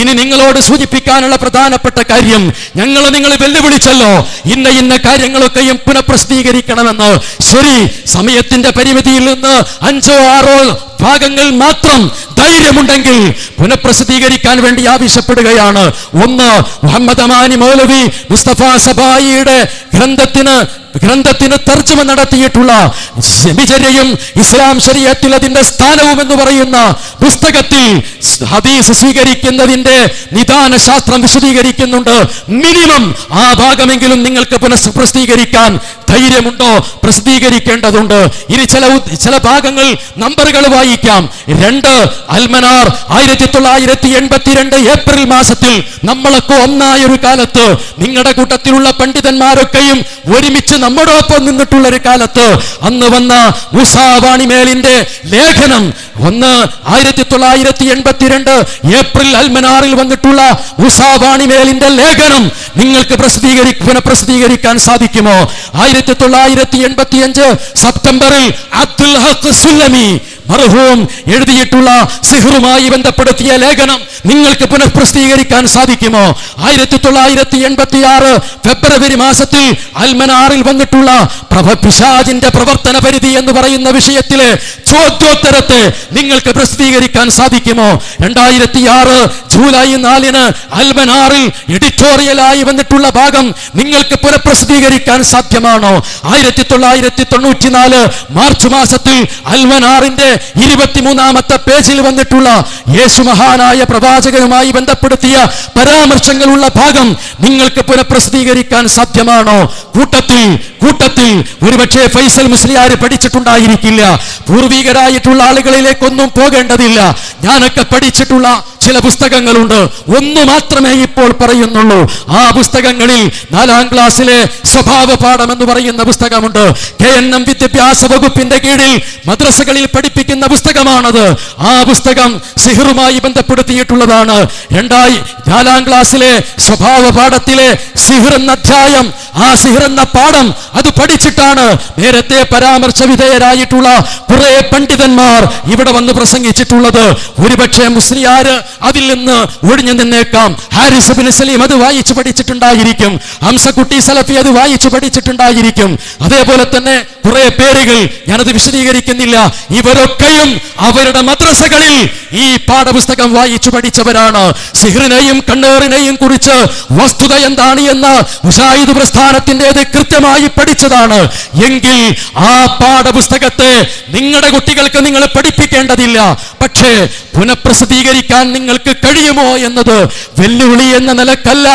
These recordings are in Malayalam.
ഇനി നിങ്ങളോട് സൂചിപ്പിക്കാനുള്ള പ്രധാനപ്പെട്ട കാര്യം ഞങ്ങൾ നിങ്ങൾ വെല്ലുവിളിച്ചല്ലോ. ഇന്ന ഇന്ന കാര്യങ്ങളൊക്കെയും പുനഃപ്രസിദ്ധീകരിക്കണമെന്ന്. ശരി സമയത്തിന്റെ പരിമിതിയിൽ നിന്ന് അഞ്ചോ ആറോ ഭാഗങ്ങൾ മാത്രം ധൈര്യമുണ്ടെങ്കിൽ പുനഃപ്രസിദ്ധീകരിക്കാൻ വേണ്ടി ആവശ്യപ്പെടുകയാണ്. ഒന്ന് മുഹമ്മദ് അമാനി മൗലവി മുസ്തഫ സബായിയുടെ ഗ്രന്ഥത്തിന് ഗ്രന്ഥത്തിന് തർജമ നടത്തിയിട്ടുള്ള ശബിചര്യയും ഇസ്ലാം ശരീരത്തിൽ അതിന്റെ സ്ഥാനവും എന്ന് പറയുന്ന പുസ്തകത്തിൽ ഹദീസ് സ്വീകരിക്കുന്നതിന്റെ നിദാന ശാസ്ത്രം വിശദീകരിക്കുന്നുണ്ട്. മിനിമം ആ ഭാഗമെങ്കിലും നിങ്ങൾക്ക് പുനഃ പ്രസിദ്ധീകരിക്കാൻ ധൈര്യമുണ്ടോ? പ്രസിദ്ധീകരിക്കേണ്ടതുണ്ട്. ഇനി ചില ചില ഭാഗങ്ങൾ നമ്പറുകൾ വായിക്കാം രണ്ട് അൽമനാർ ആയിരത്തി തൊള്ളായിരത്തി എൺപത്തിരണ്ട് ഏപ്രിൽ മാസത്തിൽ നമ്മളൊക്കെ ഒന്നായ ഒരു കാലത്ത് നിങ്ങളുടെ കൂട്ടത്തിലുള്ള പണ്ഡിതന്മാരൊക്കെയും ഒരുമിച്ച് നമ്മുടെ ഒപ്പം നിന്നിട്ടുള്ള ഒരു കാലത്ത് അന്ന് വന്ന മുസാവാണിമേലിന്റെ ലേഖനം. ഒന്ന് ആയിരത്തി തൊള്ളായിരത്തി എൺപത്തിരണ്ട് ഏപ്രിൽ അൽമനാറിൽ വന്നിട്ടുള്ള മുസാവാണിമേലിന്റെ ലേഖനം നിങ്ങൾക്ക് പ്രസിദ്ധീകരി പുനഃപ്രസിദ്ധീകരിക്കാൻ സാധിക്കുമോ? ആയിരത്തി തൊള്ളായിരത്തി എൺപത്തി അഞ്ച് സെപ്റ്റംബറിൽ അബ്ദുൽ ഹക്ക് സുല്ലമി മർഹൂം എഴുതിയിട്ടുള്ള സിഹറുമായി ബന്ധപ്പെടുത്തിയ ലേഖനം നിങ്ങൾക്ക് പുനഃപ്രസിദ്ധീകരിക്കാൻ സാധിക്കുമോ? ആയിരത്തി തൊള്ളായിരത്തി എൺപത്തി ആറ് ഫെബ്രുവരി മാസത്തിൽ അൽമനാറിൽ വന്നിട്ടുള്ള പ്രഭ പിശാജിന്റെ പ്രവർത്തന പരിധി എന്ന് പറയുന്ന വിഷയത്തിലെ ചോദ്യോത്തരത്തെ നിങ്ങൾക്ക് പ്രസിദ്ധീകരിക്കാൻ സാധിക്കുമോ? രണ്ടായിരത്തി ആറ് ജൂലൈ നാലിന് അൽമനാറിൽ എഡിറ്റോറിയലായി വന്നിട്ടുള്ള ഭാഗം നിങ്ങൾക്ക് പുനഃപ്രസിദ്ധീകരിക്കാൻ സാധ്യമാണോ? ആയിരത്തി തൊള്ളായിരത്തി തൊണ്ണൂറ്റിനാല് മാർച്ച് മാസത്തിൽ അൽമനാറിന്റെ ഇരുപത്തിമൂന്നാമത്തെ പേജിൽ വന്നിട്ടുള്ള യേശു മഹാനായ പ്രവാചകനുമായി ബന്ധപ്പെടുത്തിയ പരാമർശങ്ങളുള്ള ഭാഗം നിങ്ങൾക്ക് പുനഃപ്രസിദ്ധീകരിക്കാൻ സാധ്യമാണോ? കൂട്ടത്തിൽ കൂട്ടത്തിൽ. ഒരുപക്ഷെ ഫൈസൽ മുസ്ലിയാര് പഠിച്ചിട്ടുണ്ടായിരിക്കില്ല. പൂർവീകരായിട്ടുള്ള ആളുകളിലേക്കൊന്നും പോകേണ്ടതില്ല. ഞാനൊക്കെ പഠിച്ചിട്ടുള്ള ചില പുസ്തകങ്ങളുണ്ട്. ഒന്ന് മാത്രമേ ഇപ്പോൾ പറയുന്നുള്ളൂ. ആ പുസ്തകങ്ങളിൽ നാലാം ക്ലാസ്സിലെ സ്വഭാവ പാഠം എന്ന് പറയുന്ന പുസ്തകമുണ്ട്. കെ എൻ എം വിദ്യാഭ്യാസ വകുപ്പിന്റെ കീഴിൽ മദ്രസകളിൽ പഠിപ്പിക്കുന്ന പുസ്തകമാണത്. ആ പുസ്തകം സിഹറുമായി ബന്ധപ്പെടുത്തിയിട്ടുള്ളതാണ്. രണ്ടായി നാലാം ക്ലാസ്സിലെ സ്വഭാവ പാഠത്തിലെ സിഹർ എന്ന അധ്യായം ആ സിഹർ എന്ന പാഠം അത് പഠിച്ചിട്ടാണ് നേരത്തെ പരാമർശ വിധേയരായിട്ടുള്ള കുറെ പണ്ഡിതന്മാർ ഇവിടെ വന്ന് പ്രസംഗിച്ചിട്ടുള്ളത്. ഒരുപക്ഷെ മുസ്ലിയാര് അതിൽ നിന്ന് ഒഴിഞ്ഞു നിന്നേക്കാം. ഹാരിസ് ബിൻ സലീം അത് വായിച്ചു പഠിച്ചിട്ടുണ്ടായിരിക്കും. ഹംസക്കുട്ടി സലഫി അത് വായിച്ചു പഠിച്ചിട്ടുണ്ടായിരിക്കും. അതേപോലെ തന്നെ കുറെ പേരുകൾ ഞാനത് വിശദീകരിക്കുന്നില്ല. ഇവരൊക്കെയും അവരുടെ മദ്രസകളിൽ ഈ പാഠപുസ്തകം വായിച്ചു പഠിച്ചവരാണ്. സിഹറിനെയും കണ്ണേറിനെയും കുറിച്ച് വസ്തുത എന്താണ് എന്ന് മുഷാഹിദ് പ്രസ്ഥാനത്തിന്റെത് കൃത്യമായി പഠിച്ചതാണ്. എങ്കിൽ ആ പാഠപുസ്തകത്തെ നിങ്ങളുടെ കുട്ടികൾക്ക് നിങ്ങൾ പഠിപ്പിക്കേണ്ടതില്ല. പക്ഷേ പുനഃപ്രസിദ്ധീകരിക്കാൻ നിങ്ങൾക്ക് കഴിയുമോ എന്നത് വെല്ലുവിളി എന്ന നിലക്കല്ല.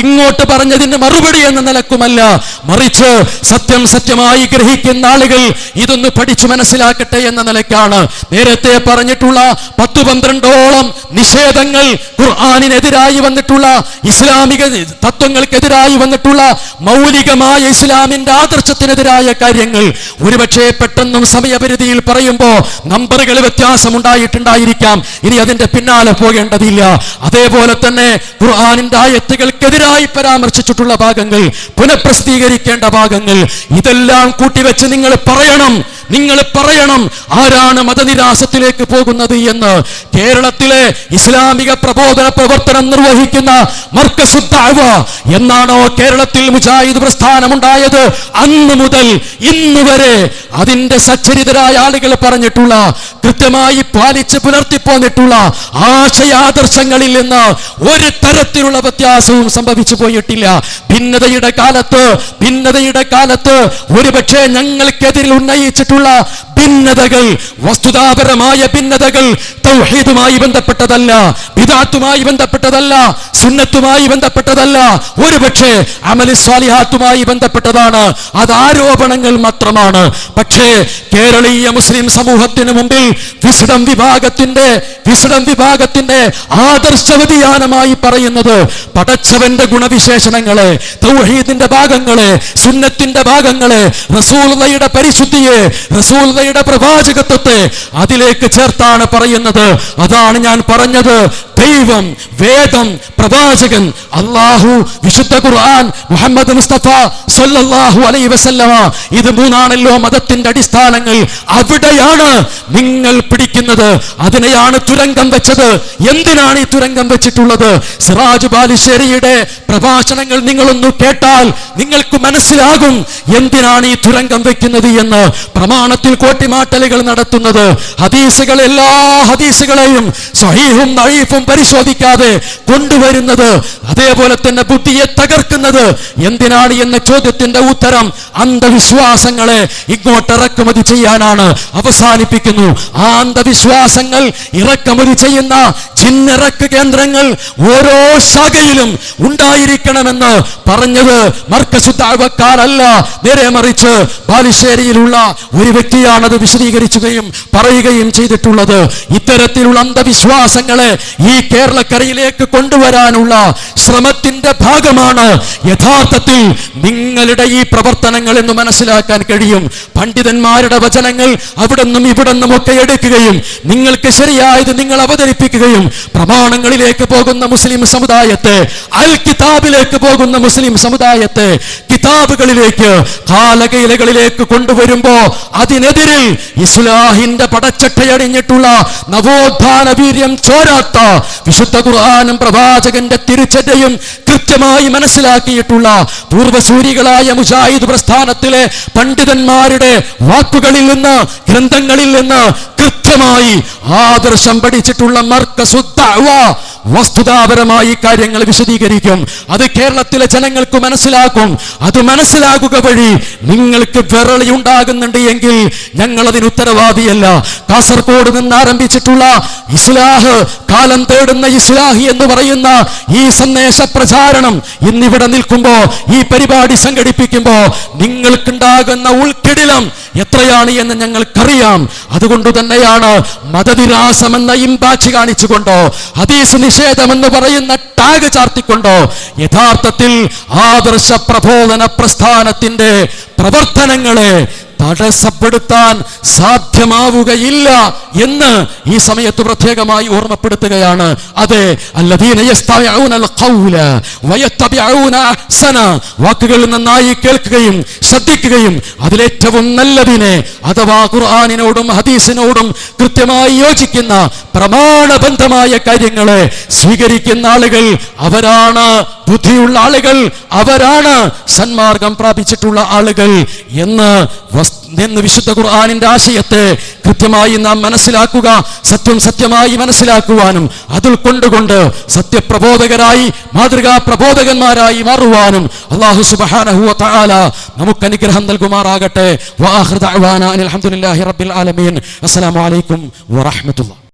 ഇങ്ങോട്ട് പറഞ്ഞതിന്റെ മറുപടി എന്ന നിലക്കുമല്ല. മറിച്ച് സത്യം സത്യമായി ഗ്രഹിക്കുന്ന ആളുകൾ ഇതൊന്ന് പഠിച്ചു മനസ്സിലാക്കട്ടെ എന്ന നിലയ്ക്കാണ്. നേരത്തെ പറഞ്ഞിട്ടുള്ള പത്തു പന്ത്രണ്ടോളം നിഷേധങ്ങൾ ഖുർആാനിനെതിരായി വന്നിട്ടുള്ള ഇസ്ലാമിക തത്വങ്ങൾക്കെതിരായി വന്നിട്ടുള്ള മൗലികമായ ഇസ്ലാമിന്റെ ആദർശത്തിനെതിരായ കാര്യങ്ങൾ. ഒരുപക്ഷെ പെട്ടെന്നും സമയപരിധിയിൽ പറയുമ്പോൾ നമ്പറുകൾ വ്യത്യാസം ഉണ്ടായിട്ടുണ്ടായിരിക്കാം ഇനി അതിന്റെ പിന്നാലെ പോകേണ്ടതില്ല അതേപോലെ തന്നെ ഖുർആാനിന്റെ ആയത്തുകൾക്കെതിരായി പരാമർശിച്ചിട്ടുള്ള ഭാഗങ്ങൾ പുനഃപ്രസിദ്ധീകരിക്കേണ്ട ഭാഗങ്ങൾ ഇതെല്ലാം കൂട്ടിവെച്ച് നിങ്ങൾ പറയണം. നിങ്ങൾ പറയണം ആരാണ് മതനിരാശത്തിലേക്ക് പോകുന്നത് എന്ന്. കേരളത്തിലെ ഇസ്ലാമിക പ്രബോധന പ്രവർത്തനം നിർവഹിക്കുന്ന മർക്കസുദ്ദാവ എന്നാണോ കേരളത്തിൽ മുജാഹിദ് പ്രസ്ഥാനം ഉണ്ടായത് അന്ന് മുതൽ ഇന്ന് വരെ അതിന്റെ സച്ചരിതരായ ആളുകൾ പറഞ്ഞിട്ടുള്ള കൃത്യമായി പാലിച്ച് പുലർത്തിപ്പോന്നിട്ടുള്ള ആശയാദർശങ്ങളിൽ നിന്ന് ഒരു തരത്തിലുള്ള വ്യത്യാസവും സംഭവിച്ചു പോയിട്ടില്ല. ഭിന്നതയുടെ കാലത്ത് ഭിന്നതയുടെ കാലത്ത് ഒരുപക്ഷെ ഞങ്ങൾക്കെതിരിൽ ഉന്നയിച്ചിട്ടുള്ള ഭിന്നതകൾ വസ്തുതാപരമായ ഭിന്നതകൾ തൗഹീദുമായി ബന്ധപ്പെട്ടതല്ല വിദാത്തുമായി ബന്ധപ്പെട്ടതല്ല സുന്നത്തുമായി ബന്ധപ്പെട്ടതല്ല. ഒരുപക്ഷെ അമലിസ്വാലിഹാത്തുമായി ബന്ധപ്പെട്ടതാണ്. അത് ആരോപണങ്ങൾ മാത്രമാണ്. പക്ഷേ കേരളീയ മുസ്ലിം സമൂഹത്തിന് മുമ്പിൽ വിസിഡം വിഭാഗത്തിന്റെ വിസിഡം വിഭാഗത്തിന്റെ ആദർശ വ്യതിയാനമായി പറയുന്നത് പടച്ചവന്റെ ഗുണവിശേഷണങ്ങളെ തൗഹീദിന്റെ ഭാഗങ്ങളെ സുന്നത്തിന്റെ ഭാഗങ്ങളെ റസൂലയുടെ പരിശുദ്ധിയെ റസൂലുള്ളയുടെ പ്രവാചകത്വത്തെ അതിലേക്ക് ചേർത്താണ് പറയുന്നത്. അതാണ് ഞാൻ പറഞ്ഞത്. ദൈവം വേദം പ്രവാചകൻ അള്ളാഹു വിശുദ്ധ ഖുർആൻ മുഹമ്മദ് മുസ്തഫ സല്ലല്ലാഹു അലൈഹി വസല്ലമ. ഇത് മൂന്നാണല്ലോ മതത്തിന്റെ അടിസ്ഥാനങ്ങൾ. അവിടെയാണ് നിങ്ങൾ പിടിക്കുന്നത്. അതിനെയാണ് തുരങ്കം വെച്ചത്. എന്തിനാണ് ഈ തുരങ്കം വെച്ചിട്ടുള്ളത്? സിറാജ് ബാലുശ്ശേരിയുടെ പ്രഭാഷണങ്ങൾ നിങ്ങളൊന്ന് കേട്ടാൽ നിങ്ങൾക്ക് മനസ്സിലാകും. എന്തിനാണ് ഈ തുരങ്കം വെക്കുന്നത് എന്ന്? പ്രമാണത്തിൽ കോട്ടിമാട്ടലുകൾ നടത്തുന്നത്. ഹദീസുകൾ എല്ലാ ഹദീസുകളെയും സഹീഹും നഴീഫും പരിശോധിക്കാതെ കൊണ്ടുവരുന്നത് അതേപോലെ തന്നെ ബുദ്ധിയെ തകർക്കുന്നത് എന്തിനാണ് എന്ന ചോദ്യത്തിന്റെ ഉത്തരം അന്ധവിശ്വാസങ്ങളെ ഇങ്ങോട്ട് ഇറക്കുമതി ചെയ്യാനാണ് അവസാനിപ്പിക്കുന്നു. ആ അന്ധവിശ്വാസങ്ങൾ ഇറക്കുമതി ചെയ്യുന്ന ചിന്നിറക്ക് കേന്ദ്രങ്ങൾ ഓരോ ശാഖയിലും ഉണ്ടായിരിക്കണമെന്ന് പറഞ്ഞത് മർക്കശുദ്ധാവക്കാരല്ല നേരെ മറിച്ച് ബാലുശ്ശേരിയിലുള്ള വ്യക്തിയാണത് വിശദീകരിക്കുകയും പറയുകയും ചെയ്തിട്ടുള്ളത്. ഇത്തരത്തിലുള്ള അന്ധവിശ്വാസങ്ങളെ ഈ കേരളക്കരയിലേക്ക് കൊണ്ടുവരാനുള്ള ശ്രമത്തിന്റെ ഭാഗമാണ് യഥാർത്ഥത്തിൽ നിങ്ങളുടെ ഈ പ്രവർത്തനങ്ങൾ എന്ന് മനസ്സിലാക്കാൻ കഴിയും. പണ്ഡിതന്മാരുടെ വചനങ്ങൾ അവിടെ നിന്നും ഇവിടെ നിന്നും ഒക്കെ എടുക്കുകയും നിങ്ങൾക്ക് ശരിയായത് നിങ്ങൾ അവതരിപ്പിക്കുകയും പ്രമാണങ്ങളിലേക്ക് പോകുന്ന മുസ്ലിം സമുദായത്തെ അൽ കിതാബിലേക്ക് പോകുന്ന മുസ്ലിം സമുദായത്തെ കിതാബുകളിലേക്ക് കാലകയിലകളിലേക്ക് കൊണ്ടുവരുമ്പോ അതിനെതിരിൽ ഇസ്ലാഹിന്റെ പടച്ചട്ടയടിഞ്ഞിട്ടുള്ള നവോത്ഥാന വീര്യം ചോരാത്ത വിശുദ്ധ ഖുർആാനും പ്രവാചകന്റെ തിരിച്ചതയും കൃത്യമായി മനസ്സിലാക്കിയിട്ടുള്ള പൂർവസൂരികളായ മുജാഹിദ് പ്രസ്ഥാനത്തിലെ പണ്ഡിതന്മാരുടെ വാക്കുകളിൽ നിന്ന് ഗ്രന്ഥങ്ങളിൽ നിന്ന് കൃത്യമായി ആദർശം പഠിച്ചിട്ടുള്ള മർക്കസുദ്ധ വസ്തുതാപരമായി കാര്യങ്ങൾ വിശദീകരിക്കും. അത് കേരളത്തിലെ ജനങ്ങൾക്ക് മനസ്സിലാക്കും. അത് മനസ്സിലാക്കുക വഴി നിങ്ങൾക്ക് വിരളി ഉണ്ടാകുന്നുണ്ട് എങ്കിൽ ഞങ്ങൾ അതിന് ഉത്തരവാദിയല്ല. കാസർഗോഡ് നിന്ന് ആരംഭിച്ചിട്ടുള്ള ഇസ്ലാഹ് കാലം തേടുന്ന ഇസ്ലാഹി എന്ന് പറയുന്ന ഈ സന്ദേശ പ്രചാരണം ഇന്നിവിടെ നിൽക്കുമ്പോ ഈ പരിപാടി സംഘടിപ്പിക്കുമ്പോ നിങ്ങൾക്കുണ്ടാകുന്ന ഉൾക്കിടിലം എത്രയാണ് എന്ന് ഞങ്ങൾക്കറിയാം. അതുകൊണ്ട് തന്നെയാണ് മതവിലാസം എന്ന കാണിച്ചുകൊണ്ടോ ഹദീസ് നിഷേധം എന്ന് പറയുന്ന ടാഗ് ചാർത്തിക്കൊണ്ടോ യഥാർത്ഥത്തിൽ ആദർശ പ്രബോധന പ്രസ്ഥാനത്തിന്റെ പ്രവർത്തനങ്ങളെ തടസ്സപ്പെടുത്താൻ സാധ്യമാവുകയില്ല എന്ന് ഈ സമയത്ത് പ്രത്യേകമായി ഓർമ്മപ്പെടുത്തുകയാണ്. അതെ വാക്കുകൾ നന്നായി കേൾക്കുകയും ശ്രദ്ധിക്കുകയും അതിലേറ്റവും നല്ലതിനെ അഥവാ ഖുർആാനിനോടും ഹദീസിനോടും കൃത്യമായി യോജിക്കുന്ന പ്രമാണബന്ധമായ കാര്യങ്ങളെ സ്വീകരിക്കുന്ന ആളുകൾ അവരാണ്. ബുദ്ധിയുള്ള ആളുകൾ അവരാണ് സന്മാർഗം പ്രാപിച്ചിട്ടുള്ള ആളുകൾ എന്ന് വസ്- എന്ന് വിശുദ്ധ ഖുർആാനിന്റെ ആശയത്തെ കൃത്യമായി നാം മനസ്സിലാക്കുക സത്യം സത്യമായി മനസ്സിലാക്കുവാനും അതിൽ കൊണ്ടുകൊണ്ട് സത്യപ്രബോധകരായി മാതൃകാ പ്രബോധകന്മാരായി മാറുവാനും അള്ളാഹു സുബഹാനഹുവ തആല നമുക്ക് അനുഗ്രഹം നൽകുമാറാകട്ടെ. അൽഹംദുലില്ലാഹി റബ്ബിൽ ആലമീൻ. വറഹ്മത്തുള്ളാഹി.